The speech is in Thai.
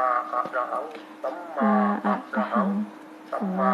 มาอะระหังสัมมาอะระหังสัมมา